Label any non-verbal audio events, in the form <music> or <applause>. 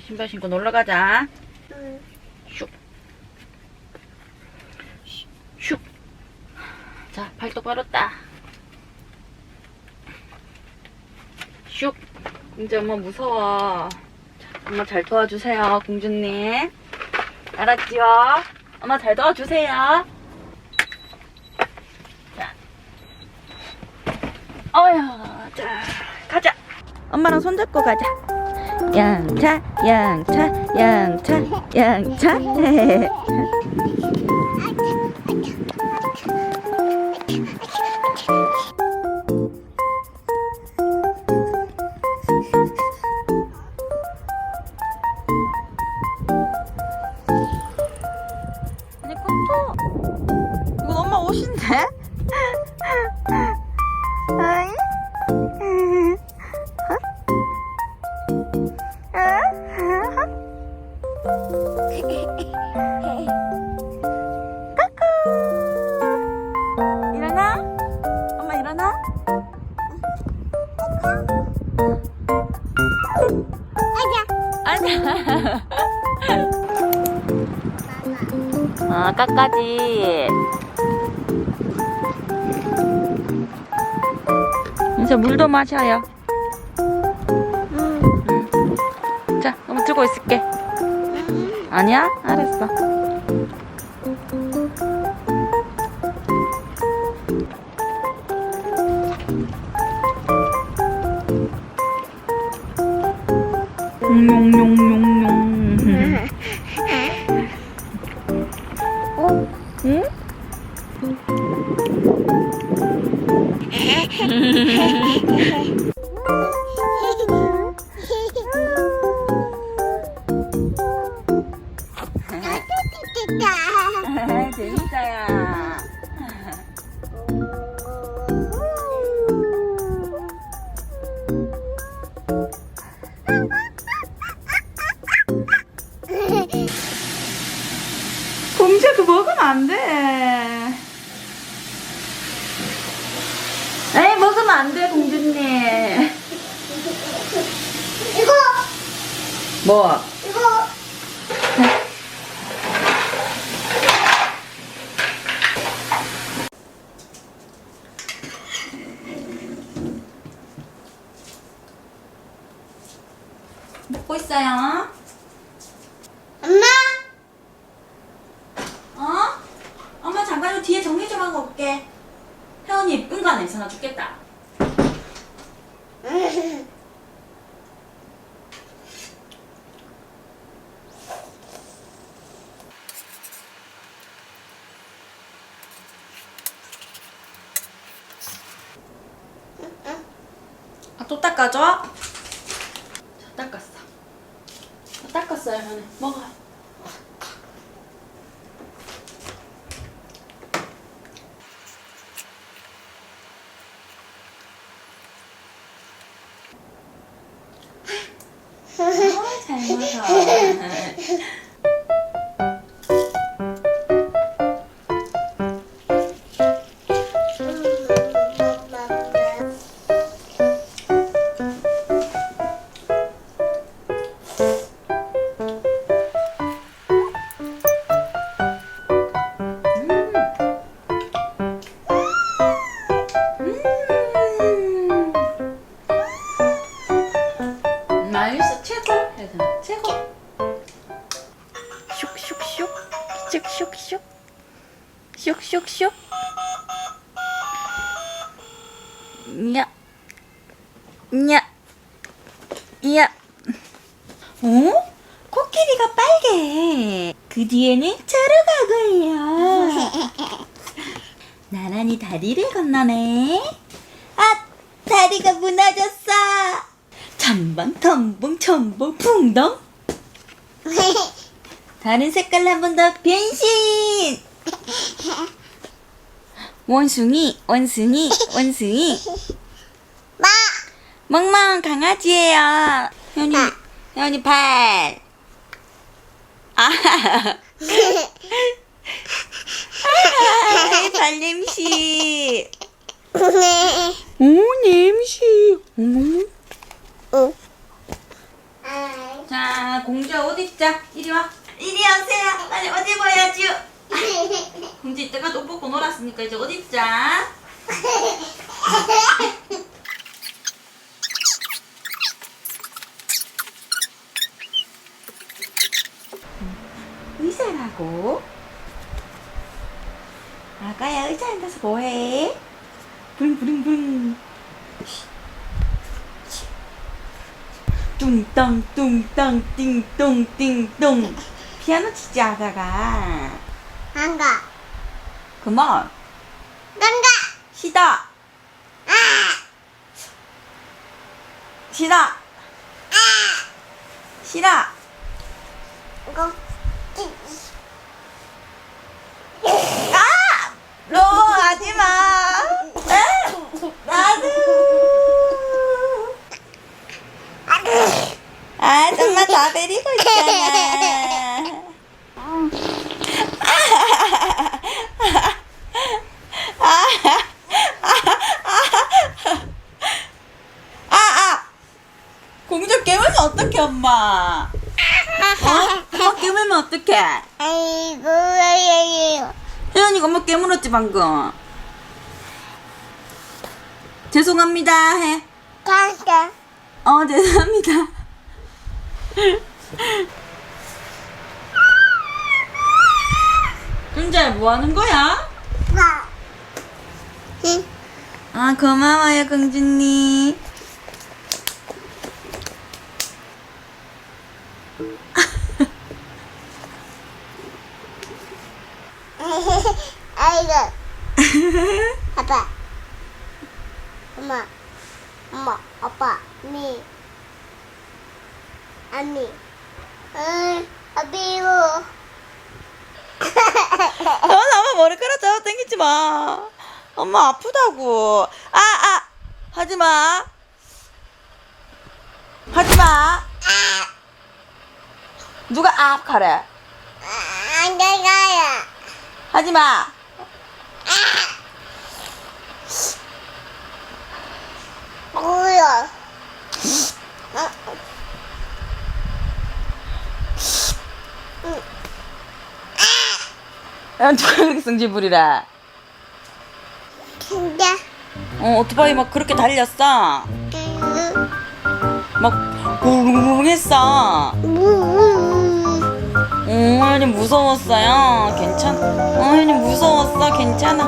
신발 신고 놀러 가자. 응. 슉. 슉. 자, 팔 똑바로 따. 슉. 이제 엄마 무서워. 자, 엄마 잘 도와주세요, 공주님. 알았지요? 엄마 잘 도와주세요. 자. 어휴, 자, 가자. 엄마랑 손잡고 가자. 양차, 양차, 양차, 양차. 이거 엄마 옷인데? <laughs> 일어나? 엄마 일어나? 아, <laughs> 까까지. 이제 물도 마셔요. 응. 자, 엄마 들고 있을게. 아니야? 알았어. 용용용용. 어? 응? 재밌어요. 공주야, 그거 먹으면 안 돼. 에이, 먹으면 안 돼, 공주님. 이거 뭐? 이거 있어요. 엄마 어? 엄마 잠깐 요 뒤에 정리 좀 하고 올게. 혜원이 은가 냄새 나 죽겠다. 아, 또 닦아줘? 자, 닦았어. 다 닦았어요, 혜원이. 먹어. 잘 먹어. 야, 야, 야. 어? 코끼리가 빨개. 그 뒤에는 차로가고요. <laughs> 나란히 다리를 건너네. 아, 다리가 무너졌어. 첨벙, 텀벙, 첨벙, 풍덩. <laughs> 다른 색깔로 한 번 더 변신. <laughs> 원숭이, 원숭이, 원숭이. <laughs> 마 멍멍 강아지예요. 혜연이, 혜연이 발. 아, <laughs> <laughs> 아, 발 냄새. 오, 냄새. 어머. 응. 아이 자, 공주야 옷 입자. 이리 와. 이리 오세요. 빨리 옷 입어야죠. 공주 이따가 옷 벗고 놀았으니까 이제 옷 입자. 의사라고? 아가야 의자 앉아서 뭐해? 부릉부릉부릉 뚱땅 뚱땅 띵똥 띵똥 피아노 치지 아가가 한가. 그만. 간가. 시다. 아. 시다. 시다 이거 아! 너 하지 마. 나도. 아 정말 다 데리고 있잖아 아, 아! 공주 깨물면 어떡해, 엄마? 어? 엄마 깨물면 어떡해? 아이고 아이고 혜연이가 엄마 깨물었지, 방금. 죄송합니다, 해. 간가 어, 죄송합니다. <laughs> 준자야, 뭐 하는 거야? 가 응. 아, 고마워요, 공주님. <laughs> 아이고 아빠 <laughs> 엄마 엄마 아빠 미 언니 응 아비고 <laughs> 어, 엄마 머리카락 잡아 당기지 마. 엄마 아프다고. 아, 아, 하지 마. 하지 마. 누가 아, 가래. 안 가가야 하지 마. 뭐야 야, 누가 그렇게 성질 부리래? 진짜 어, 오토바이 막 그렇게 달렸어. 응. 막, 우웅 했어. 무 어, 혜연이 무서웠어요. 괜찮, 어, 혜연이 무서웠어. 괜찮아.